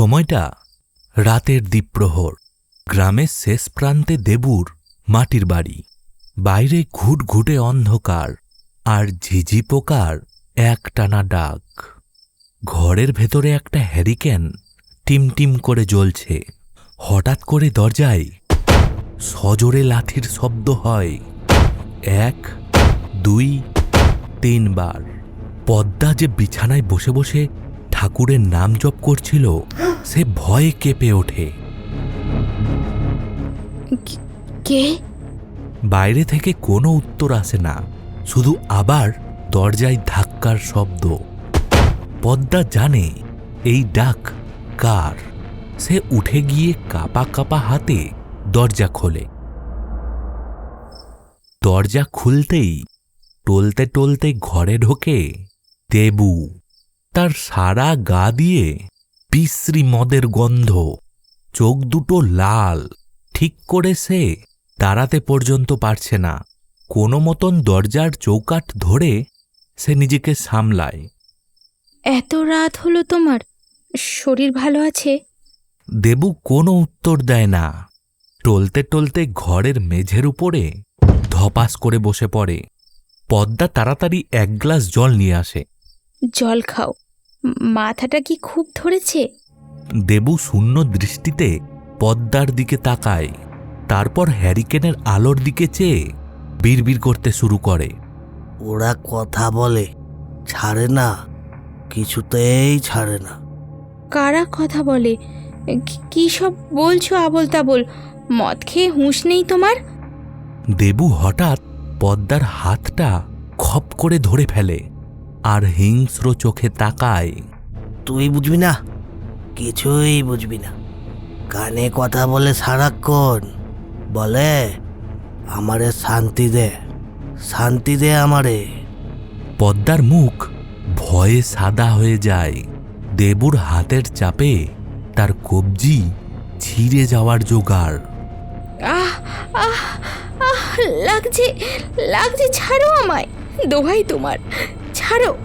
সময়টা রাতের দ্বীপ্রহর, গ্রামের শেষ প্রান্তে দেবুর মাটির বাড়ি। বাইরে ঘুটঘুটে অন্ধকার আর ঝিঝি পোকার একটানা ডাক। ঘরের ভেতরে একটা হ্যারিকেন টিমটিম করে জ্বলছে। হঠাৎ করে দরজায় সজোরে লাঠির শব্দ হয়। এক, দুই, তিনবার। পদ্মা যে বিছানায় বসে বসে ঠাকুরের নাম জপ করছিল সে ভয়ে কেঁপে ওঠে। কে বাইরে থেকে কোনো উত্তর আসে না শুধু আবার দরজায় ধাক্কার শব্দ। পদ্মা জানে এই ডাক কার। সে উঠে গিয়ে কাপা কাপা হাতে দরজা খোলে। দরজা খুলতেই টলতে টলতে ঘরে ঢোকে দেবু। তার সারা গা দিয়ে বিশ্রী মদের গন্ধ চোখ দুটো লাল ঠিক করে সে দাঁড়াতে পর্যন্ত পারছে না। কোনো মতন দরজার চৌকাঠ ধরে সে নিজেকে সামলায়। এত রাত হলো তোমার শরীর ভালো আছে? দেবু কোনো উত্তর দেয় না। টলতে টলতে ঘরের মেঝের উপরে ধপাস করে বসে পড়ে। পদ্মা তাড়াতাড়ি এক গ্লাস জল নিয়ে আসে। জল খাও। মাথাটা কি খুব ধরেছে? দেবু শূন্য দৃষ্টিতে পদ্মার দিকে তাকায়। তারপর হ্যারিকেনের আলোর দিকে চেয়ে বিড়বিড় করতে শুরু করে। ওরা কথা বলে ছাড়ে না কিছুতেই ছাড়ে না। কারা কথা বলে? কি- কি সব বলছো আবল তাবল মদ খেয়ে হুঁশ নেই তোমার? দেবু হঠাৎ পদ্মার হাতটা খপ করে ধরে ফেলে। আর হিংস্র চোখে তাকায়। তুই বুঝবি না? কিছুই বুঝবি না। কানে কথা বলে সারাক্ষণ। বলে আমারে শান্তি দে। শান্তি দে আমারে। পদ্মার মুখ ভয়ে সাদা হয়ে যায়। দেবুর হাতের চাপে তার কবজি ছিঁড়ে যাওয়ার জোগাড়। আহ আহ আহ লাগছে লাগছে ছাড়ো আমায়। দোহাই তোমার। ছাড়ো।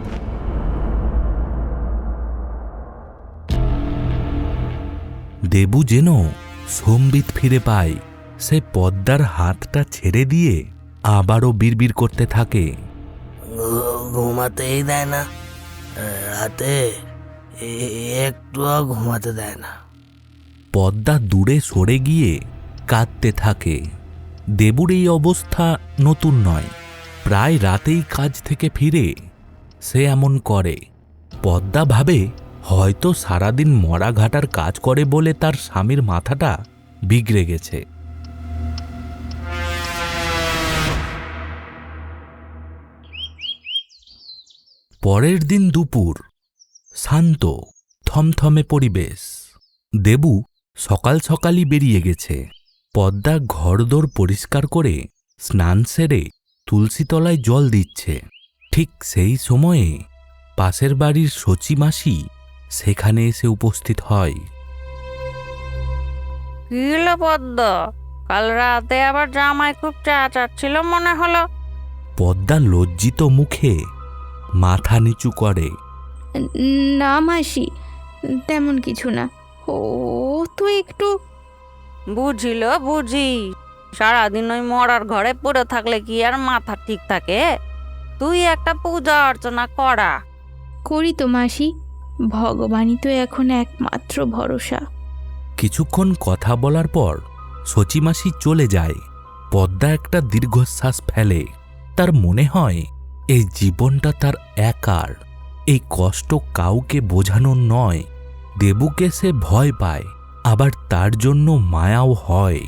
দেবু যেন সম্বিত ফিরে পায় সে পদ্মার হাতটা ছেড়ে দিয়ে আবারও বিড়বিড় করতে থাকে। ঘুমাতেই দেয় না। রাতে এ- একটুও ঘুমাতে দেয় না। পদ্মা দূরে সরে গিয়ে কাঁদতে থাকে। দেবুর এই অবস্থা নতুন নয়। প্রায় রাতেই কাজ থেকে ফিরে সে এমন করে। পদ্মা ভাবে, হয়তো সারাদিন মরা ঘাটার কাজ করে বলে তার স্বামীর মাথাটা বিগড়ে গেছে। পরের দিন দুপুর। শান্ত, থমথমে পরিবেশ। দেবু সকাল সকালই বেরিয়ে গেছে। পদ্মা ঘরদোর পরিষ্কার করে স্নান সেরে তুলসীতলায় জল দিচ্ছে। ঠিক সেই সময়ে পাশের বাড়ির সচি মাসি সেখানে এসে উপস্থিত হয়। পদ্ম? কাল রাতে আবার জামাই খুব চা চাচ্ছিল মনে হলো। পদ্মা লজ্জিত মুখে মাথা নিচু করে। না মাসি তেমন কিছু না। ও তো একটু বুঝিল বুঝি। সারাদিন ওই মরার ঘরে পড়ে থাকলে কি আর মাথা ঠিক থাকে? তুই একটা পূজা অর্চনা করা। করি তো মাসি ভগবানই তো এখন একমাত্র ভরসা। কিছুক্ষণ কথা বলার পর সচিমাসি চলে যায় পদ্মা একটা দীর্ঘশ্বাস ফেলে। তার মনে হয় এই জীবনটা তার একার এই কষ্ট কাউকে বোঝানোর নয় দেবুকে সে ভয় পায় আবার তার জন্য মায়াও হয়।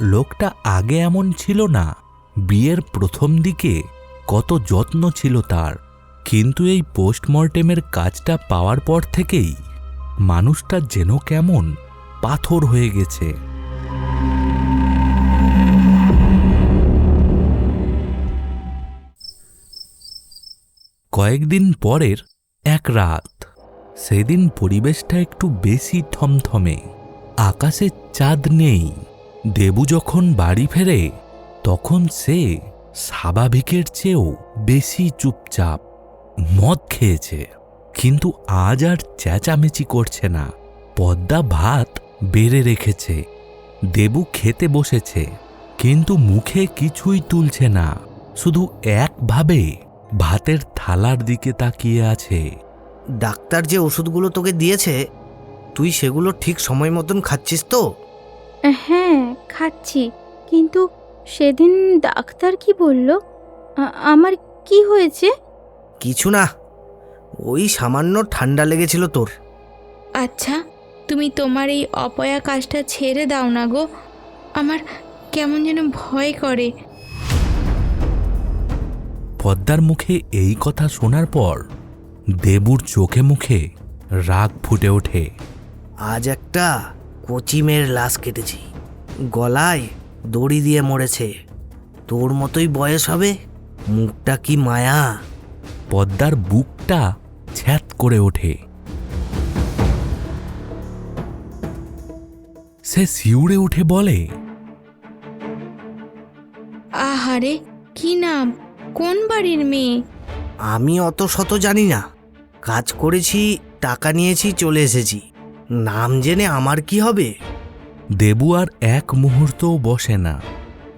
লোকটা আগে এমন ছিল না বিয়ের প্রথম দিকে কত যত্ন ছিল তার। কিন্তু এই পোস্টমর্টেমের কাজটা পাওয়ার পর থেকেই মানুষটা যেন কেমন পাথর হয়ে গেছে। কয়েকদিন পরের এক রাত, সেদিন পরিবেশটা একটু বেশি থমথমে। আকাশে চাঁদ নেই। দেবু যখন বাড়ি ফেরে, তখন সে স্বাভাবিকের চেয়েও বেশি চুপচাপ মদ খেয়েছে। কিন্তু আজ আর চেঁচামেচি করছে না। পদ্মা ভাত বেড়ে রেখেছে। দেবু খেতে বসেছে। কিন্তু মুখে কিছুই তুলছে না। শুধু একভাবে ভাতের থালার দিকে তাকিয়ে আছে। ডাক্তার যে ওষুধগুলো তোকে দিয়েছে তুই সেগুলো ঠিক সময় মতন খাচ্ছিস তো? হ্যাঁ খাচ্ছি। কিন্তু সেদিন ডাক্তার কি বলল? আমার কি হয়েছে? কিছু না। ওই সামান্য ঠান্ডা লেগেছিল তোর। আচ্ছা তুমি তোমার এই অপয়া কাজটা ছেড়ে দাও না গো। আমার কেমন যেন ভয় করে। পদ্মার মুখে এই কথা শোনার পর দেবুর চোখে মুখে রাগ ফুটে ওঠে। আজ একটা কচি মেয়ের লাশ কেটেছি। গলায় দড়ি দিয়ে মরেছে। তোর মতোই বয়স হবে? মুখটা কি মায়া? পদ্মার বুকটা ছ্যাত করে ওঠে। সে শিউড়ে উঠে বলে আহারে কি নাম? কোন বাড়ির মেয়ে? আমি অত শত জানি না। কাজ করেছি টাকা নিয়েছি চলে এসেছি। নাম জেনে আমার কি হবে? দেবু আর এক মুহূর্তও বসে না।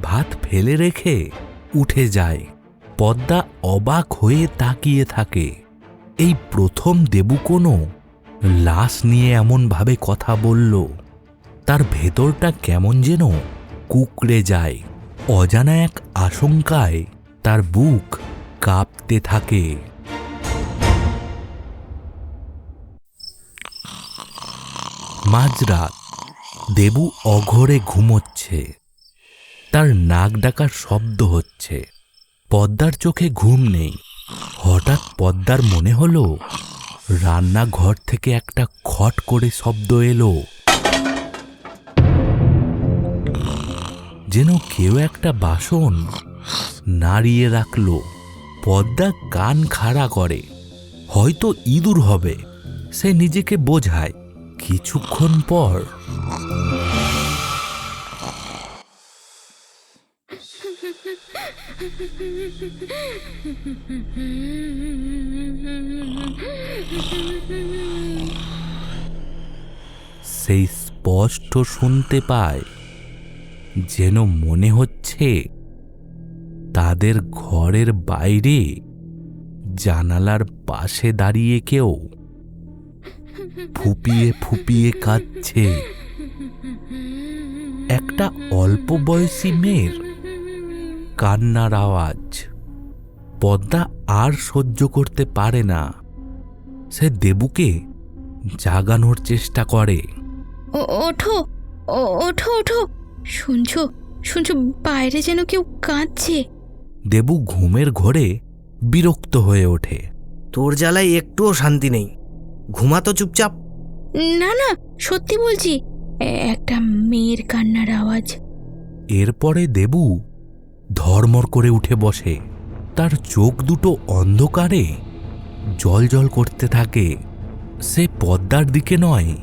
ভাত ফেলে রেখে উঠে যায়। পদ্মা অবাক হয়ে তাকিয়ে থাকে। এই প্রথম দেবু কোনো লাশ নিয়ে এমনভাবে কথা বলল। তার ভেতরটা কেমন যেন কুকড়ে যায়। অজানা এক আশঙ্কায় তার বুক কাঁপতে থাকে। মাঝরাত দেবু অঘরে ঘুমোচ্ছে। তার নাক ডাকার শব্দ হচ্ছে। পদ্মার চোখে ঘুম নেই। হঠাৎ পদ্মার মনে হলো, রান্নাঘর থেকে একটা খট করে শব্দ এলো। যেন কেউ একটা বাসন নাড়িয়ে রাখল। পদ্মা কান খাড়া করে। হয়তো ইঁদুর হবে, সে নিজেকে বোঝায়। কিছুক্ষণ পর সেই স্পষ্ট শুনতে পায় যেন মনে হচ্ছে তাদের ঘরের বাইরে জানালার পাশে দাঁড়িয়ে কেউ ফুপিয়ে ফুপিয়ে কাঁদছে। একটা অল্প বয়সী মেয়ের কান্নার আওয়াজ। পদ্মা আর সহ্য করতে পারে না। সে দেবুকে জাগানোর চেষ্টা করে। ওঠো ওঠো ওঠো। শুনছো শুনছো বাইরে যেন কেউ কাঁদছে। দেবু ঘুমের ঘোরে বিরক্ত হয়ে ওঠে। তোর জ্বালায় একটুও শান্তি নেই। ঘুমাতো চুপচাপ। না না সত্যি বলছি একটা মেয়ের কান্নার আওয়াজ। এরপরে দেবু ধর্মর করে উঠে বসে। তার চোখ দুটো অন্ধকারে। জল জল করতে থাকে। সে পদ্মার দিকে নয়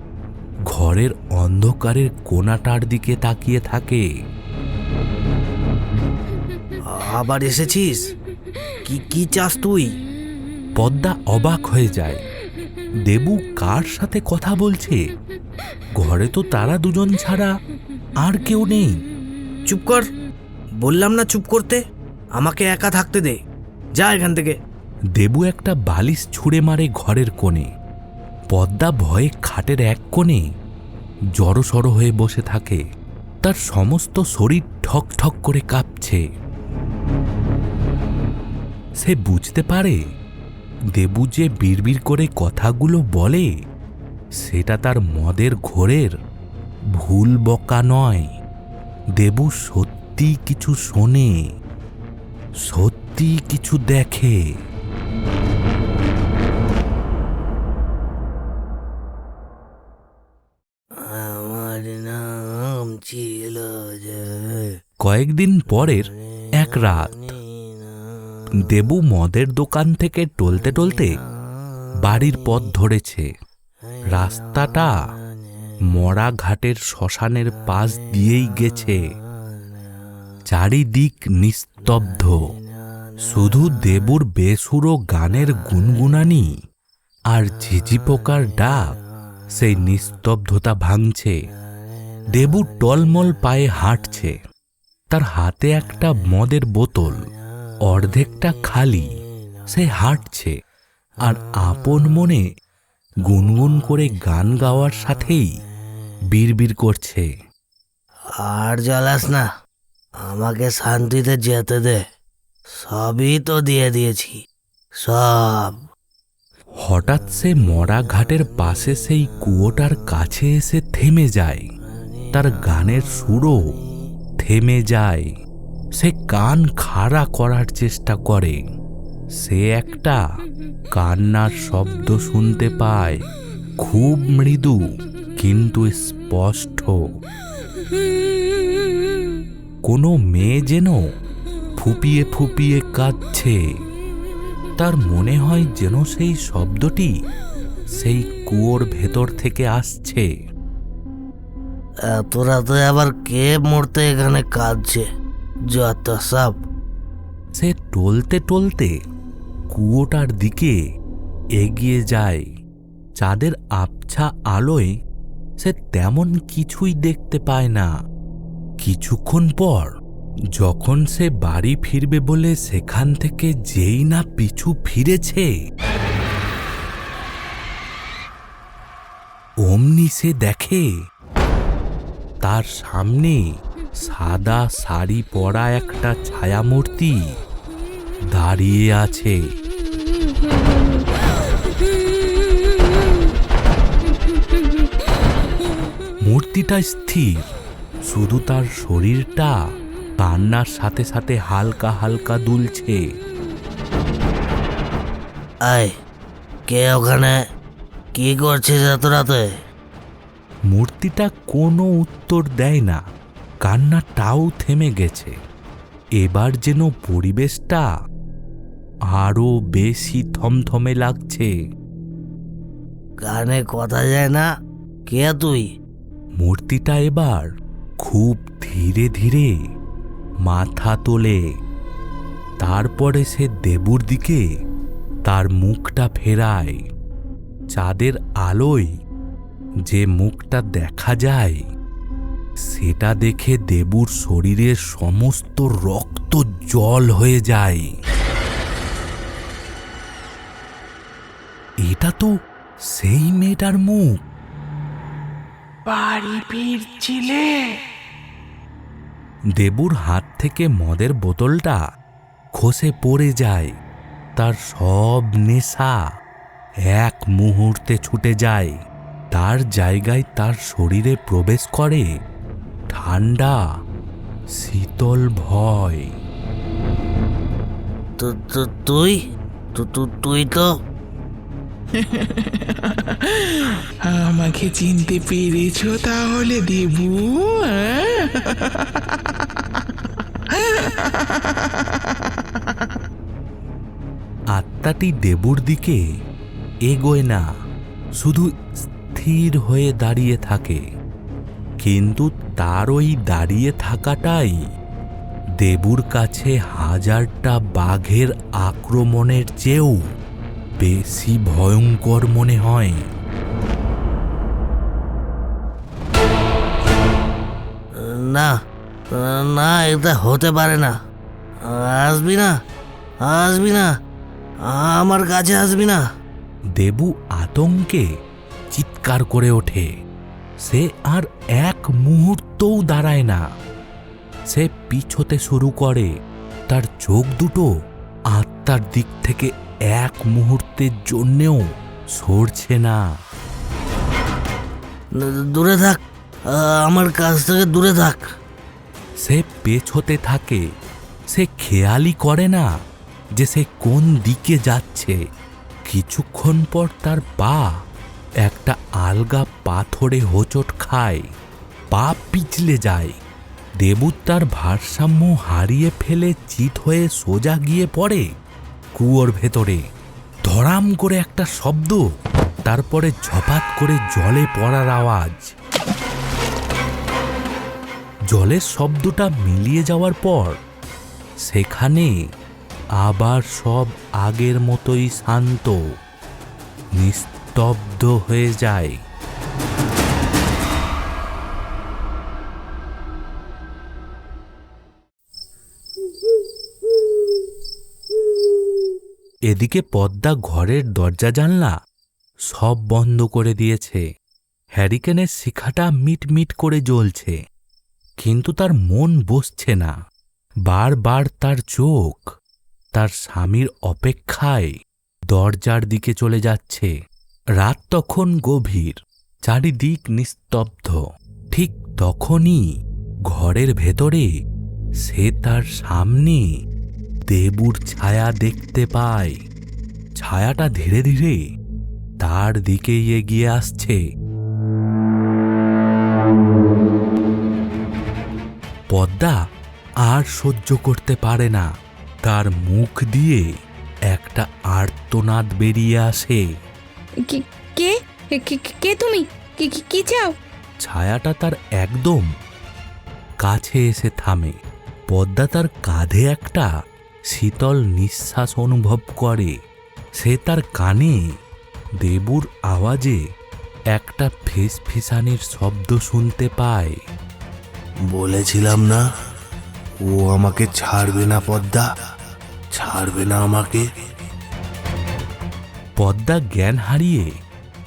ঘরের অন্ধকারের কোনাটার দিকে তাকিয়ে থাকে। আবার এসেছিস? কি কি চাস তুই? পদ্মা অবাক হয়ে যায়। দেবু কার সাথে কথা বলছে? ঘরে তো তারা দুজন ছাড়া আর কেউ নেই। চুপ কর। বললাম না চুপ করতে? আমাকে একা থাকতে দে। যা এখান থেকে। দেবু একটা বালিশ ছুঁড়ে মারে ঘরের কোণে। পদ্মা ভয়ে খাটের এক কোণে জড়সড় হয়ে বসে থাকে। তার সমস্ত শরীর ঠক ঠক করে কাঁপছে। সে বুঝতে পারে, দেবু যে বিড়বিড় করে কথাগুলো বলে, সেটা তার মদের ঘোরের ভুল বকা নয়। দেবু সত্যি কিছু শোনে সত্যি কিছু দেখে। আমার নাম ছিল যে কয়েকদিন পরের এক রাত দেবু মদের দোকান থেকে টলতে টলতে বাড়ির পথ ধরেছে। রাস্তাটা মরা ঘাটের শ্মশানের পাশ দিয়েই গেছে। চারিদিক নিস্তব্ধ। শুধু দেবুর বেসুরো গানের গুনগুনানি আর ঝিঝি পোকার ডাক, সেই নিস্তব্ধতা ভাঙছে। দেবু টলমল পায়ে হাঁটছে। তার হাতে একটা মদের বোতল, অর্ধেকটা খালি, সে হাঁটছে। আর আপন মনে গুনগুন করে গান গাওয়ার সাথেই বিড়বিড় করছে। আর জ্বালাস না। আমাকে শান্তিতে যেতে দে। সবই তো দিয়ে দিয়েছি। সব। হঠাৎ সে মরা ঘাটের পাশে সেই কুয়োটার কাছে এসে থেমে যায়। তার গানের সুরও থেমে যায়। সে কান খাড়া করার চেষ্টা করে। সে একটা কান্নার শব্দ শুনতে পায়। খুব মৃদু, কিন্তু স্পষ্ট। কোনো মেয়ে যেন ফুপিয়ে ফুপিয়ে কাঁদছে। তার মনে হয় যেন সেই শব্দটি সেই কুয়োর ভেতর থেকে আসছে। এত রাতে আবার কে মরতে এখানে কাঁদছে? যত সব। সে টলতে টলতে কুয়োটার দিকে এগিয়ে যায়। চাঁদের আবছা আলোয় সে তেমন কিছুই দেখতে পায় না। কিছুক্ষণ পর, যখন সে বাড়ি ফিরবে বলে সেখান থেকে যেই না পিছু ফিরেছে, অমনি সে দেখে তার সামনে সাদা শাড়ি পরা একটা ছায়ামূর্তি দাঁড়িয়ে আছে। মূর্তিটা স্থির। শুধু তার শরীরটা কান্নার সাথে সাথে হালকা হালকা দুলছে। আয় কে ওখানে? কি করছিস এত রাতে? মূর্তিটা কোনো উত্তর দেয় না। কান্নাটাও থেমে গেছে। এবার যেন পরিবেশটা আরও বেশি থমথমে লাগছে। কানে কথা যায় না? কে তুই? মূর্তিটা এবার খুব ধীরে ধীরে মাথা তোলে। তারপরে সে দেবুর দিকে তার মুখটা ফেরায়। চাঁদের আলোয় যে মুখটা দেখা যায়, সেটা দেখে দেবুর শরীরের সমস্ত রক্ত জল হয়ে যায়। এটা তো সেই মেয়েটার মুখ। বাড়ি ফিরছিলে? দেবুর হাত থেকে মদের বোতলটা খসে পড়ে যায়। তার সব নেশা এক মুহূর্তে ছুটে যায়। তার জায়গায় তার শরীরে প্রবেশ করে ঠান্ডা শীতল ভয়। তু- তু- তুই তু- তু- তুই তো আমাকে চিনতে পেরেছ তাহলে দেবু হ্যাঁ? আত্মাটি দেবুর দিকে এগোয় না, শুধু স্থির হয়ে দাঁড়িয়ে থাকে কিন্তু তার ওই দাঁড়িয়ে থাকাটাই দেবুর কাছে হাজারটা বাঘের আক্রমণের চেয়েও বেশি ভয়ঙ্কর মনে হয়। না না এটা হতে পারে না। আসবি না আসবি না আমার কাছে আসবি না। দেবু আতঙ্কে চিৎকার করে ওঠে। সে আর এক মুহূর্তও দাঁড়ায় না। সে পিছোতে শুরু করে তার চোখ দুটো আত্মার দিক থেকে এক মুহূর্তের জন্যেও সরছে না। দূরে থাক আমার কাছ থেকে দূরে থাক। সে পেছোতে থাকে সে খেয়ালই করে না যে সে কোন দিকে যাচ্ছে। কিছুক্ষণ পর তার পা একটা আলগা পাথরে হোঁচট খায় পা পিছলে যায়। দেবু তার ভারসাম্য হারিয়ে ফেলে চিত হয়ে সোজা গিয়ে পড়ে। কুয়োর ভেতরে ধরাম করে একটা শব্দ, তারপরে ঝপাত করে জলে পড়ার আওয়াজ। জলের শব্দটা মিলিয়ে যাওয়ার পর সেখানে আবার সব আগের মতোই শান্ত, নিস্তব্ধ হয়ে যায়। এদিকে পদ্মা ঘরের দরজা জানলা সব বন্ধ করে দিয়েছে। হ্যারিকেনের শিখাটা মিটমিট করে জ্বলছে, কিন্তু তার মন বসছে না। বারবার তার চোখ, তার স্বামীর অপেক্ষায় দরজার দিকে চলে যাচ্ছে। রাত তখন গভীর, চারিদিক নিস্তব্ধ। ঠিক তখনই ঘরের ভেতরে সে তার সামনে দেবুর ছায়া দেখতে পায়। ছায়াটা ধীরে ধীরে তার দিকেই এগিয়ে আসছে। পদ্মা আর সহ্য করতে পারে না। তার মুখ দিয়ে একটা আর্তনাদ বেরিয়ে আসে। কে কে- তুমি? কি চাও? ছায়াটা তার একদম কাছে এসে থামে। পদ্মা তার কাঁধে একটা শীতল নিঃশ্বাস অনুভব করে। সে তার কানে দেবুর আওয়াজে একটা ফিসফিসানির শব্দ শুনতে পায়। বলেছিলাম না ও আমাকে ছাড়বে না পদ্মা ছাড়বে না আমাকে। পদ্মা জ্ঞান হারিয়ে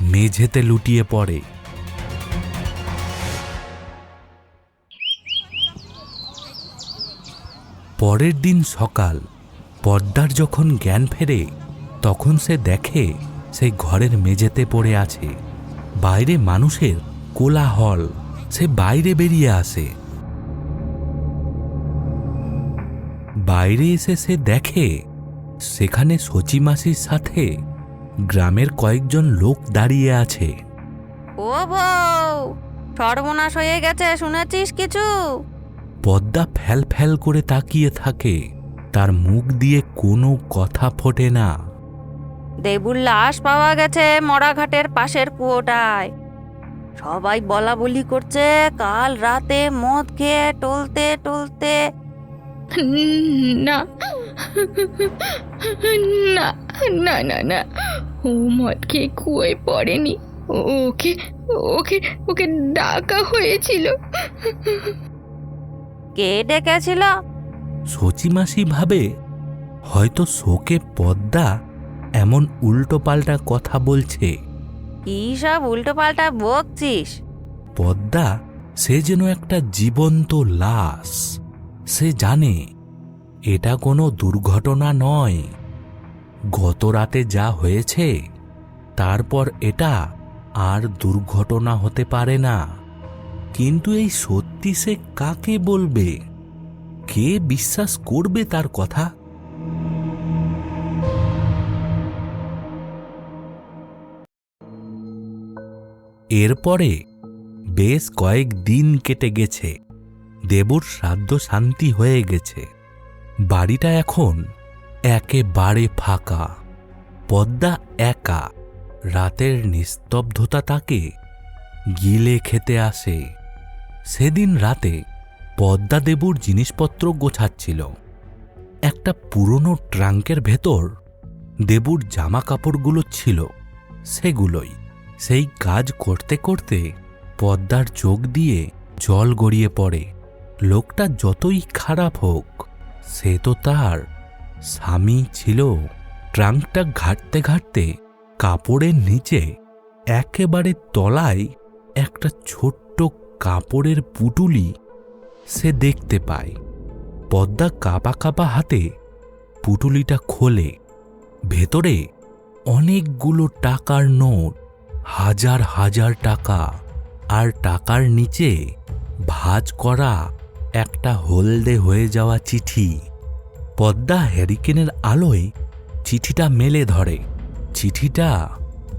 মেঝেতে লুটিয়ে পড়ে। পরের দিন সকাল পদ্মার যখন জ্ঞান ফেরে, তখন সে দেখে সেই ঘরের মেঝেতে পড়ে আছে। বাইরে মানুষের কোলাহল, সে বাইরে বেরিয়ে আসে। বাইরে এসে সে দেখে, সেখানে সচিমাসির সাথে গ্রামের কয়েকজন লোক দাঁড়িয়ে আছে। ও বউ, সর্বনাশ হয়ে গেছে, শুনেছিস কিছু? পদ্মা ফ্যাল ফ্যাল করে তাকিয়ে থাকে। তার মুখ দিয়ে কোনো কথা ফোটে না। দেবুর লাশ পাওয়া গেছে মরাঘাটের পাশের কুয়োটায়। সবাই বলা বলি করছে কাল রাতে মদ খেয়ে টলতে টলতে। না না না না না ও মদ খেয়ে কুয়োয় পড়েনি। ওকে ওকে ওকে ডাকা হয়েছিল। কে ডেকেছিল? সচিমাসি ভাবে হয়তো শোকে পদ্মা এমন উল্টোপাল্টা কথা বলছে। কি সব উল্টো পাল্টা বকছিস? পদ্মা সে যেন একটা জীবন্ত লাশ। সে জানে এটা কোনো দুর্ঘটনা নয়। গত রাতে যা হয়েছে তারপর এটা আর দুর্ঘটনা হতে পারে না। কিন্তু এই সত্যি সে কাকে বলবে? কে বিশ্বাস করবে তার কথা? এরপরে বেশ কয়েক দিন কেটে গেছে। দেবর শ্রাদ্ধ শান্তি হয়ে গেছে। বাড়িটা এখন একেবারে ফাঁকা। পদ্মা একা। রাতের নিস্তব্ধতা তাকে গিলে খেতে আসে। সেদিন রাতে পদ্মা দেবুর জিনিসপত্র গোছাচ্ছিল। একটা পুরনো ট্রাঙ্কের ভেতর দেবুর জামা কাপড়গুলো ছিল, সেগুলোই। সেই কাজ করতে করতে পদ্মার চোখ দিয়ে জল গড়িয়ে পড়ে। লোকটা যতই খারাপ হোক, সে তো তার স্বামী ছিল। ট্রাঙ্কটা ঘাটতে ঘাটতে কাপড়ের নিচে একেবারে তলায় একটা ছোট্ট কাপড়ের পুটুলি সে দেখতে পায়। পদ্মা কাপা কাপা হাতে পুটুলিটা খোলে। ভেতরে অনেকগুলো টাকার নোট, হাজার হাজার টাকা আর টাকার নিচে ভাঁজ করা একটা হলদে হয়ে যাওয়া চিঠি। পদ্মা হ্যারিকেনের আলোয় চিঠিটা মেলে ধরে। চিঠিটা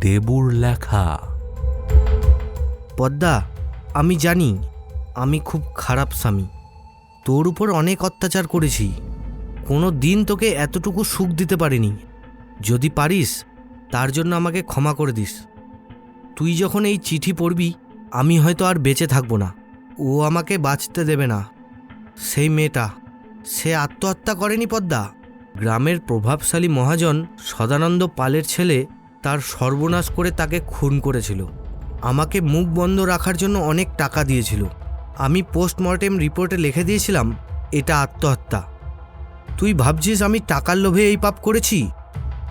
দেবুর লেখা। পদ্মা আমি জানি, আমি খুব খারাপ স্বামী। তোর উপর অনেক অত্যাচার করেছি। কোনো দিন তোকে এতটুকু সুখ দিতে পারিনি। যদি পারিস, তার জন্য আমাকে ক্ষমা করে দিস। তুই যখন এই চিঠি পড়বি, আমি হয়তো আর বেঁচে থাকব না। ও আমাকে বাঁচতে দেবে না। সেই মেয়েটা, সে আত্মহত্যা করেনি পদ্মা। গ্রামের প্রভাবশালী মহাজন সদানন্দ পালের ছেলে তার সর্বনাশ করে তাকে খুন করেছিল। আমাকে মুখ বন্ধ রাখার জন্য অনেক টাকা দিয়েছিল। আমি পোস্টমর্টেম রিপোর্টে লিখে দিয়েছিলাম, এটা আত্মহত্যা। তুই ভাবছিস আমি টাকার লোভে এই পাপ করেছি?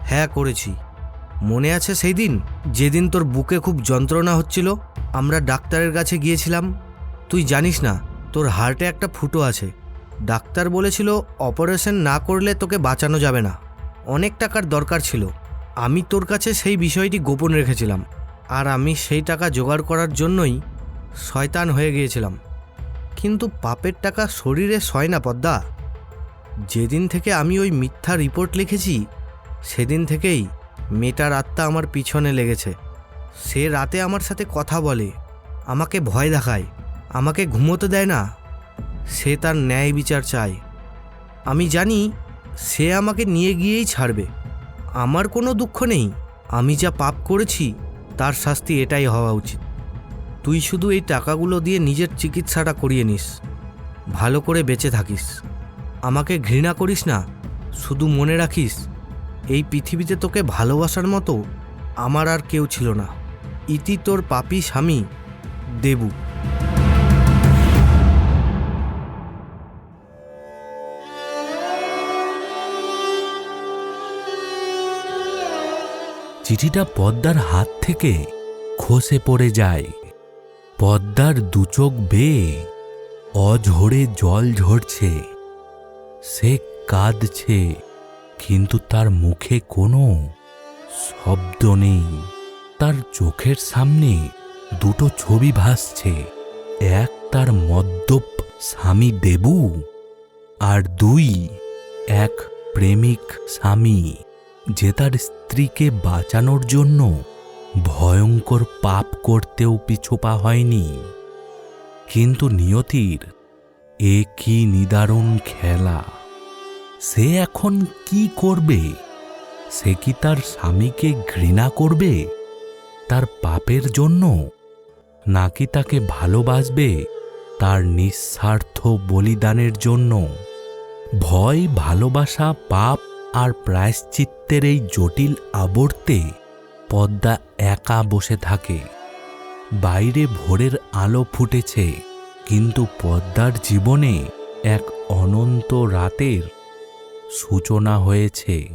হ্যাঁ করেছি। মনে আছে সেই দিন যেদিন তোর বুকে খুব যন্ত্রণা হচ্ছিল, আমরা ডাক্তারের কাছে গিয়েছিলাম। তুই জানিস না, তোর হার্টে একটা ফুটো আছে। ডাক্তার বলেছিল, অপারেশন না করলে তোকে বাঁচানো যাবে না। অনেক টাকার দরকার ছিল। আমি তোর কাছে সেই বিষয়টি গোপন রেখেছিলাম। আর আমি সেই টাকা জোগাড় করার জন্যই শয়তান হয়ে গিয়েছিলাম। কিন্তু পাপের টাকা শরীরে সয় না, পদ্মা। যেদিন থেকে আমি ওই মিথ্যা রিপোর্ট লিখেছি, সেদিন থেকেই মেয়েটার আত্মা আমার পিছনে লেগেছে। সে রাতে আমার সাথে কথা বলে, আমাকে ভয় দেখায়, আমাকে ঘুমোতে দেয় না। সে তার ন্যায় বিচার চায়। আমি জানি সে আমাকে নিয়ে গিয়েই ছাড়বে। আমার কোনো দুঃখ নেই। আমি যা পাপ করেছি তার শাস্তি এটাই হওয়া উচিত। তুই শুধু এই টাকাগুলো দিয়ে নিজের চিকিৎসাটা করিয়ে নিস। ভালো করে বেঁচে থাকিস। আমাকে ঘৃণা করিস না, শুধু মনে রাখিস, এই পৃথিবীতে তোকে ভালোবাসার মতো আমার আর কেউ ছিল না। ইতি তোর পাপি স্বামী, দেবু। চিঠিটা পদ্মার হাত থেকে খসে পড়ে যায়। পদ্মার দুচোখ বেয়ে অঝরে জল ঝরছে। সে কাঁদছে, কিন্তু তার মুখে কোনো শব্দ নেই। তার চোখের সামনে দুটো ছবি ভাসছে। এক তার মদ্যপ স্বামী দেবু আর দুই এক প্রেমিক স্বামী, যে তার স্ত্রীকে বাঁচানোর জন্য ভয়ঙ্কর পাপ করতেও পিছুপা হয়নি। কিন্তু নিয়তির এ কি নিদারুণ খেলা। সে এখন কি করবে? সে কি তার স্বামীকে ঘৃণা করবে? তার পাপের জন্য? নাকি তাকে ভালোবাসবে তার নিঃস্বার্থ বলিদানের জন্য? ভয়, ভালোবাসা, পাপ আর প্রায়শ্চিত্তের এই জটিল আবর্তে পদ্মা একা বসে থাকে। বাইরে ভোরের আলো ফুটেছে, কিন্তু পদ্মার জীবনে এক অনন্ত রাতের সূচনা হয়েছে।